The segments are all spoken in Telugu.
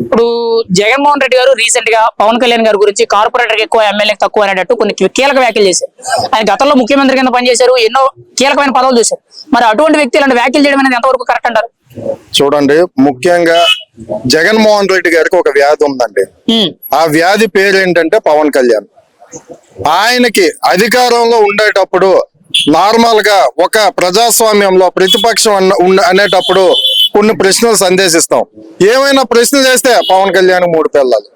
ఇప్పుడు జగన్మోహన్ రెడ్డి గారు రీసెంట్గా పవన్ కళ్యాణ్ గారి గురించి కార్పొరేటర్ ఎక్కువ ఎమ్మెల్యే తక్కువ అనేటట్టు కొన్ని కీలక వ్యాఖ్యలు చేశారు. ఆయన గతంలో ముఖ్యమంత్రి కింద పనిచేశారు ఎన్నో కీలకమైన పదవులు చూశారు. మరి అటువంటి వ్యక్తి ఇలాంటి వ్యాఖ్యలు చేయడం అనేది ఎంతవరకు కరెక్ట్ అంటారు? చూడండి ముఖ్యంగా జగన్మోహన్ రెడ్డి గారికి ఒక వ్యాధి ఉందండి. ఆ వ్యాధి పేరు ఏంటంటే పవన్ కళ్యాణ్. ఆయనకి అధికారంలో ఉండేటప్పుడు నార్మల్గా ఒక ప్రజాస్వామ్యంలో ప్రతిపక్షం అనేటప్పుడు కొన్ని ప్రశ్నలు సందేశిస్తాం. ఏమైనా ప్రశ్నలు చేస్తే పవన్ కళ్యాణ్ మూడు పిల్లలు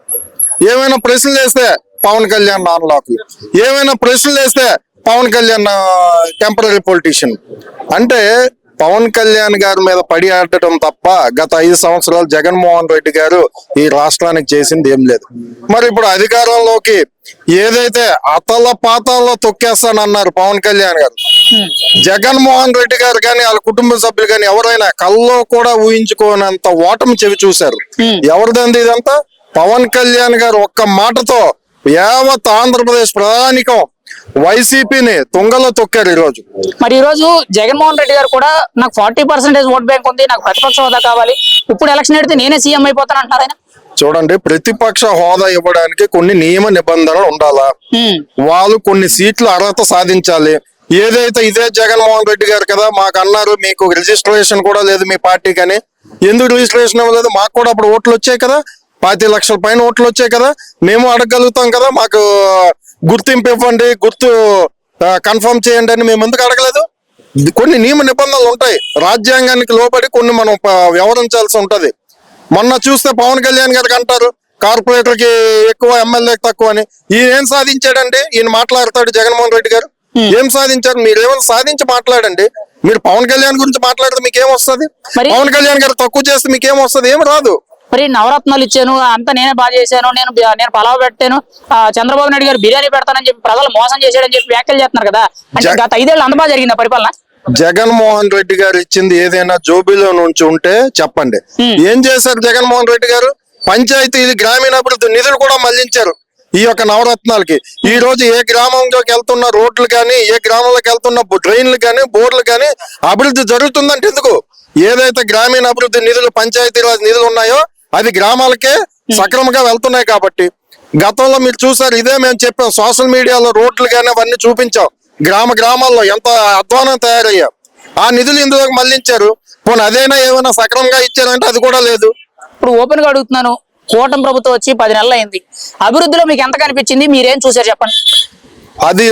ఏమైనా ప్రశ్నలు వేస్తే పవన్ కళ్యాణ్ నాన్ లాకులు ఏమైనా ప్రశ్నలు వేస్తే పవన్ కళ్యాణ్ టెంపరీ పొలిటీషియన్ అంటే పవన్ కళ్యాణ్ గారి మీద పడి ఆడటం తప్ప గత ఐదు సంవత్సరాలు జగన్మోహన్ రెడ్డి గారు ఈ రాష్ట్రానికి చేసింది ఏం లేదు. మరి ఇప్పుడు అధికారంలోకి ఏదైతే అతల పాతాల్లో తొక్కేస్తానన్నారు పవన్ కళ్యాణ్ గారు జగన్మోహన్ రెడ్డి గారు కానీ వాళ్ళ కుటుంబ సభ్యులు కానీ ఎవరైనా కల్లో కూడా ఊహించుకోనంత ఓటమి చెవి చూశారు. Hmm. ఎవరిదండి ఇదంతా? పవన్ కళ్యాణ్ గారు ఒక్క మాటతో యావత్ ఆంధ్రప్రదేశ్ ప్రధానికం వైసీపీని తుంగలో తొక్కారు ఈ రోజు మరి ఈ రోజు జగన్మోహన్ రెడ్డి గారు కూడా నాకు ఫార్టీ పర్సెంటేజ్ ఓట్ బ్యాంక్ ఉంది నాకు ప్రతిపక్ష హోదా కావాలి. ఇప్పుడు ఎలక్షన్ ఎడితే నేనే సీఎం అయిపోతాను అంటారు ఆయన. చూడండి ప్రతిపక్ష హోదా ఇవ్వడానికి కొన్ని నియమ నిబంధనలు ఉండాలా? వాళ్ళు కొన్ని సీట్లు అర్హత సాధించాలి. ఏదైతే ఇదే జగన్మోహన్ రెడ్డి గారు కదా మాకు అన్నారు మీకు రిజిస్ట్రేషన్ కూడా లేదు మీ పార్టీకి అని. ఎందుకు రిజిస్ట్రేషన్ ఇవ్వలేదు? మాకు కూడా అప్పుడు ఓట్లు వచ్చాయి కదా. పాతి లక్షల పైన ఓట్లు వచ్చాయి కదా. మేము అడగగలుగుతాం కదా మాకు గుర్తింపు ఇవ్వండి గుర్తు కన్ఫర్మ్ చేయండి అని మేము ఎందుకు అడగలేదు? కొన్ని నియమ నిబంధనలు ఉంటాయి. రాజ్యాంగానికి లోబడి కొన్ని మనం వ్యవహరించాల్సి ఉంటది. మొన్న చూస్తే పవన్ కళ్యాణ్ గారికి అంటారు కార్పొరేటర్కి ఎక్కువ ఎమ్మెల్యేకి తక్కువ అని. ఈయన ఏం సాధించాడండి? ఈయన మాట్లాడతాడు జగన్మోహన్ రెడ్డి గారు. ఏం సాధించారు? మీరు ఏమైనా సాధించి మాట్లాడండి. మీరు పవన్ కళ్యాణ్ గురించి మాట్లాడితే మీకు ఏం వస్తుంది? మరి- పవన్ కళ్యాణ్ గారు తక్కువ చేస్తే మీకు ఏం వస్తుంది? ఏం రాదు. మరి నవరత్నాలు ఇచ్చాను అంతా నేనే బాగా చేశాను నేను నేను పలావ్ పెట్టాను. చంద్రబాబు నాయుడు గారు బిర్యానీ పెడతానని చెప్పి ప్రజలు మోసం చేశాడని చెప్పి వ్యాఖ్యలు చేస్తున్నారు కదా. అంటే గత ఐదేళ్ళు అంత బాగా జరిగిందా పరిపాలన? జగన్మోహన్ రెడ్డి గారు ఇచ్చింది ఏదైనా జోబీలో నుంచి ఉంటే చెప్పండి. ఏం చేశారు జగన్మోహన్ రెడ్డి గారు? పంచాయతీ గ్రామీణాభివృద్ధి నిధులు కూడా మళ్ళించారు ఈ యొక్క నవరత్నాలకి. ఈ రోజు ఏ గ్రామంలోకి వెళ్తున్న రోడ్లు కానీ ఏ గ్రామంలోకి వెళ్తున్న డ్రైన్లు కానీ బోర్డులు కానీ అభివృద్ధి జరుగుతుందంటే ఎందుకు? ఏదైతే గ్రామీణ అభివృద్ధి నిధులు పంచాయతీరాజ్ నిధులు ఉన్నాయో అది గ్రామాలకే సక్రమంగా వెళ్తున్నాయి కాబట్టి. గతంలో మీరు చూసారు ఇదే మేము చెప్పాం సోషల్ మీడియాలో రోడ్లు కానీ అవన్నీ చూపించాం. గ్రామ గ్రామాల్లో ఎంత అధ్వానం తయారయ్యా. ఆ నిధులు ఇందులోకి మళ్ళించారు. పోనీ అదైనా ఏమైనా సక్రమంగా ఇచ్చారంటే అది కూడా లేదు. ఇప్పుడు ఓపెన్గా అడుగుతున్నాను. కూటమి ప్రభుత్వం వచ్చి పది నెలలు అయింది అభివృద్ధిలో మీకు ఎంత కనిపించింది? మీరేం చూసారు చెప్పండి. అది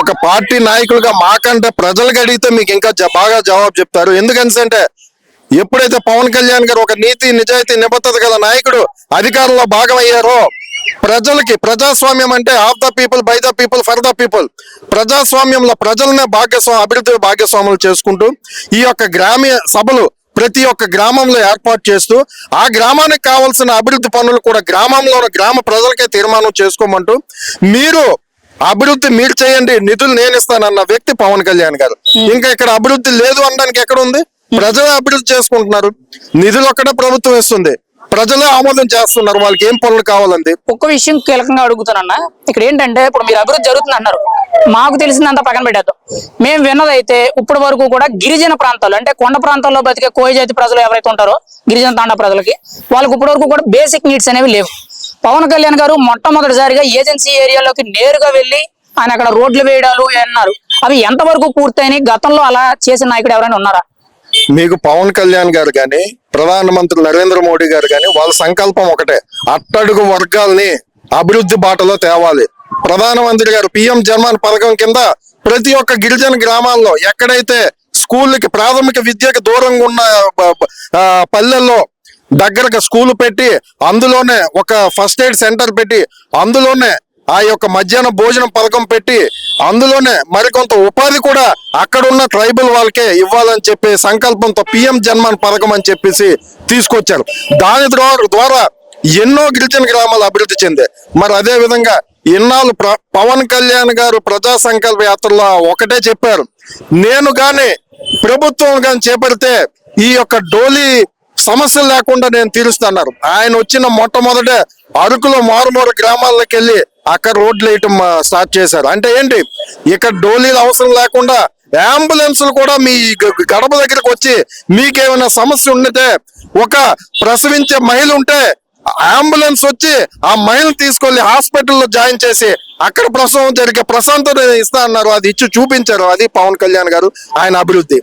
ఒక పార్టీ నాయకులుగా మాకంటే ప్రజలకు అడిగితే మీకు ఇంకా బాగా జవాబు చెప్తారు. ఎందుకంటే ఎప్పుడైతే పవన్ కళ్యాణ్ గారు ఒక నీతి నిజాయితీ నిబద్ధత గల నాయకుడు అధికారంలో భాగమయ్యారో ప్రజలకి ప్రజాస్వామ్యం అంటే of the people by the people for the people ప్రజాస్వామ్యంలో ప్రజలనే భాగ్యస్వామి అభివృద్ధి భాగ్యస్వాములు చేసుకుంటూ ఈ యొక్క గ్రామీణ సభలు ప్రతి ఒక్క గ్రామంలో ఏర్పాటు చేస్తూ ఆ గ్రామానికి కావాల్సిన అభివృద్ధి పనులు కూడా గ్రామంలో గ్రామ ప్రజలకే తీర్మానం చేసుకోమంటూ మీరు అభివృద్ధి మీరు చేయండి నిధులు నేను ఇస్తానన్న వ్యక్తి పవన్ కళ్యాణ్ గారు. ఇంకా ఇక్కడ అభివృద్ధి లేదు అనడానికి ఎక్కడ ఉంది? ప్రజలు అభివృద్ధి చేసుకుంటున్నారు. నిధులు ఒక్కడే ప్రభుత్వం ఇస్తుంది. ప్రజలే ఆమోదం చేస్తున్నారు. వాళ్ళకి ఏం పనులు కావాలండి? ఒక్క విషయం కీలకంగా అడుగుతానన్న ఇక్కడ ఏంటంటే ఇప్పుడు మీరు అభివృద్ధి జరుగుతుంది అన్నారు మాకు తెలిసిందంతా పక్కన పెట్టేద్దాం. మేము విన్నదైతే ఇప్పటి వరకు కూడా గిరిజన ప్రాంతాలు అంటే కొండ ప్రాంతాల్లో బతికే కోయ జాతి ప్రజలు ఎవరైతే ఉంటారో గిరిజన తాండా ప్రజలకి వాళ్ళకి ఇప్పటి వరకు కూడా బేసిక్ నీడ్స్ అనేవి లేవు. పవన్ కళ్యాణ్ గారు మొట్టమొదటిసారిగా ఏజెన్సీ ఏరియాలోకి నేరుగా వెళ్ళి ఆయన అక్కడ రోడ్లు వేయడాలు అన్నారు. అవి ఎంతవరకు పూర్తయినాయి? గతంలో అలా చేసిన నాయకుడు ఎవరైనా ఉన్నారా? మీకు పవన్ కళ్యాణ్ గారు కానీ ప్రధానమంత్రి నరేంద్ర మోడీ గారు కానీ వాళ్ళ సంకల్పం ఒకటే. అట్టడుగు వర్గాల్ని అభివృద్ధి బాటలో తేవాలి. ప్రధానమంత్రి గారు పిఎం జన్మన్ పథకం కింద ప్రతి ఒక్క గిరిజన గ్రామాల్లో ఎక్కడైతే స్కూళ్ళకి ప్రాథమిక విద్యకు దూరంగా ఉన్న పల్లెల్లో దగ్గరగా స్కూల్ పెట్టి అందులోనే ఒక ఫస్ట్ ఎయిడ్ సెంటర్ పెట్టి అందులోనే ఆ యొక్క మధ్యాహ్న భోజనం పథకం పెట్టి అందులోనే మరికొంత ఉపాధి కూడా అక్కడ ఉన్న ట్రైబల్ వాళ్ళకే ఇవ్వాలని చెప్పి సంకల్పంతో పిఎం జన్మన్ పథకం అని చెప్పేసి తీసుకొచ్చారు. దాని ద్వారా ఎన్నో గిరిజన గ్రామాలు అభివృద్ధి చెందాయి. మరి అదే విధంగా ఇన్నాళ్ళు ప్ర- పవన్ కళ్యాణ్ గారు ప్రజా సంకల్ప యాత్రలో ఒకటే చెప్పారు. నేను గాని ప్రభుత్వం కానీ చేపడితే ఈ యొక్క డోలీ సమస్యలు లేకుండా నేను తీరుస్తున్నారు ఆయన వచ్చిన మొట్టమొదట అరకులో మారుమూర గ్రామాల్లోకి వెళ్ళి అక్కడ రోడ్లు వేయటం స్టార్ట్ చేశారు. అంటే ఏంటి? ఇక్కడ డోలీలు అవసరం లేకుండా అంబులెన్సులు కూడా మీ గడప దగ్గరకు వచ్చి మీకేమైనా సమస్య ఉండితే ఒక ప్రసవించే మహిళ ఉంటే అంబులెన్స్ వచ్చి ఆ మహిళను తీసుకెళ్ళి హాస్పిటల్లో జాయిన్ చేసి అక్కడ ప్రసవం జరిగే ప్రశాంతత ఇస్తా అన్నారు. అది ఇచ్చి చూపించారు. అది పవన్ కళ్యాణ్ గారు ఆయన అభివృద్ధి.